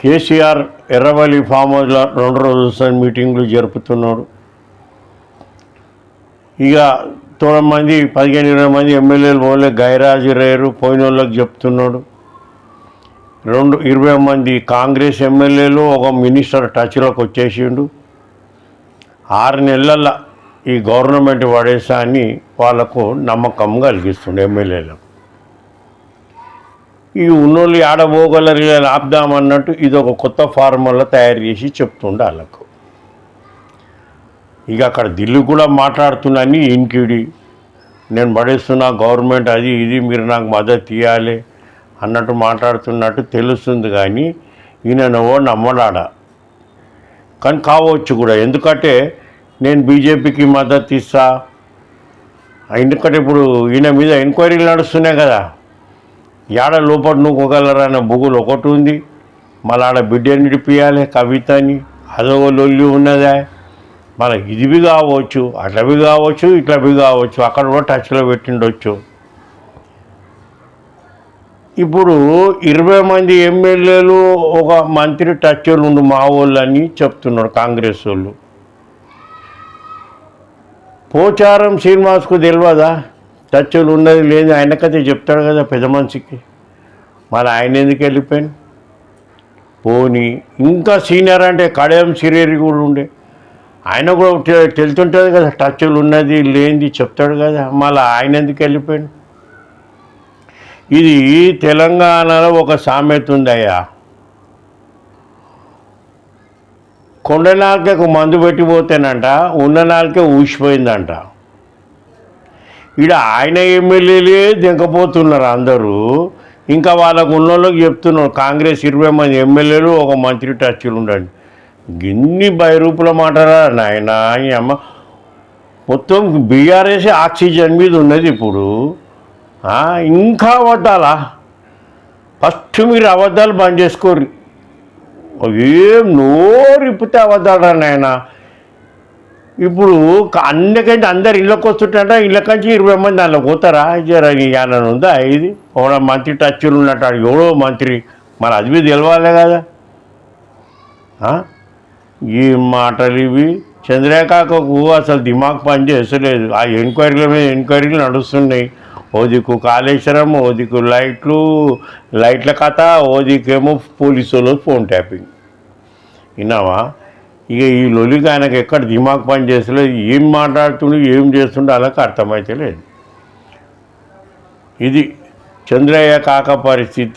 KCR Erravalli form హౌస్లో రెండు రోజుల మీటింగ్లు జరుపుతున్నాడు ఇక తొమ్మిది మంది పదిహేను ఇరవై మంది ఎమ్మెల్యేలు పోలే గైరాజురయ్యారు పోయిన వాళ్ళకి చెప్తున్నాడు. రెండు ఇరవై మంది కాంగ్రెస్ ఎమ్మెల్యేలు ఒక మినిస్టర్ టచ్లోకి వచ్చేసిండు. ఆరు నెలల ఈ గవర్నమెంట్ పడేసా అని వాళ్ళకు నమ్మకం కలిగిస్తుండే ఎమ్మెల్యేలకు. ఈ ఉన్నోళ్ళు ఆడబోగలరు ఆపుదామన్నట్టు ఇది ఒక కొత్త ఫార్ములా తయారు చేసి చెప్తుండే వాళ్ళకు ఇక అక్కడ ఢిల్లీ కూడా మాట్లాడుతున్నాను ఇంకిడి నేను పడేస్తున్నా గవర్నమెంట్ అది ఇది మీరు నాకు మద్దతు ఇవ్వాలి అన్నట్టు మాట్లాడుతున్నట్టు తెలుస్తుంది కానీ ఈయననో నమ్మడాడ కానీ కావచ్చు కూడా. ఎందుకంటే నేను బీజేపీకి మద్దతు ఇస్తా ఎందుకంటే ఇప్పుడు ఈయన మీద ఎంక్వైరీలు నడుస్తున్నాయి కదా. యాడ లోపల నూకోగలరా అనే బుగులు ఒకటి ఉంది. మళ్ళీ ఆడ బిడ్డని నిడిపియాలి కవితని. అదో లొల్లి ఉన్నదా. మన ఇదివి కావచ్చు అటవి కావచ్చు ఇట్లవి కావచ్చు అక్కడ కూడా టచ్లో పెట్టిండొచ్చు. ఇప్పుడు ఇరవై మంది ఎమ్మెల్యేలు ఒక మంత్రి టచ్ ఉండు మా వాళ్ళు అని చెప్తున్నారు కాంగ్రెస్ వాళ్ళు. పోచారం శ్రీనివాస్కు తెలియదా? టచ్లు ఉన్నది లేదు ఆయనకైతే చెప్తాడు కదా పెద్ద మనిషికి. మరి ఆయన ఎందుకు వెళ్ళిపోయాను పోని ఇంకా సీనియర్ అంటే కడయం సిరేరి కూడా ఉండే. ఆయన కూడా తెలుతుంటుంది కదా టచ్లు ఉన్నది లేనిది చెప్తాడు కదా. మళ్ళీ ఆయన ఎందుకు వెళ్ళిపోయాడు? ఇది తెలంగాణలో ఒక సామెత ఉందయ్యా. కొండ నాలుకకు మందు పెట్టిపోతేనంట ఉన్న నాలుకే ఊసిపోయిందంట. ఈడ ఆయన ఎమ్మెల్యేలే దింకపోతున్నారు అందరూ. ఇంకా వాళ్ళకు ఉన్నోళ్ళకి చెప్తున్నారు కాంగ్రెస్ ఇరవై మంది ఎమ్మెల్యేలు ఒక మంత్రి టచ్లు ఉండండి. గిన్ని బైరూపుల మాటరా నాయన అమ్మ. మొత్తం బీఆర్ఎస్ ఆక్సిజన్ మీద ఉన్నది ఇప్పుడు. ఇంకా అబద్ధాలా ఫస్ట్ మీరు అబద్ధాలు బంద్ చేసుకోరు ఏం నోరిప్పితే అబద్ధాడా నాయనా. ఇప్పుడు క- అన్నికంటే అందరు ఇళ్ళకి వస్తుంటాట నుంచి ఇరవై మంది దానిలో పోతారా? జర అని ఉందా? ఇది ఎవడో మంత్రి టచ్లు ఉన్నట్టు ఎవడో మంత్రి. మరి అది మీద తెలవాలి కదా. ఈ మాటలు ఇవి. చంద్రకాకకు అసలు దిమాగ్ పని చేస్తలేదు. ఆ ఎంక్వైరీల మీద ఎంక్వైరీలు నడుస్తున్నాయి. ఓ దిక్కు కాళేశ్వరం ఓ దిక్కు లైట్లు లైట్ల కథ ఓ దిక్కేమో పోలీసు వాళ్ళు ఫోన్ ట్యాపింగ్. విన్నావా? ఇక ఈ లొలిక ఆయనకు ఎక్కడ దిమాగ్ పని చేస్తలేదు ఏం మాట్లాడుతుండో ఏం చేస్తుండో అలాగ అర్థమైతే లేదు ఇది చంద్రయ్య కాక పరిస్థితి.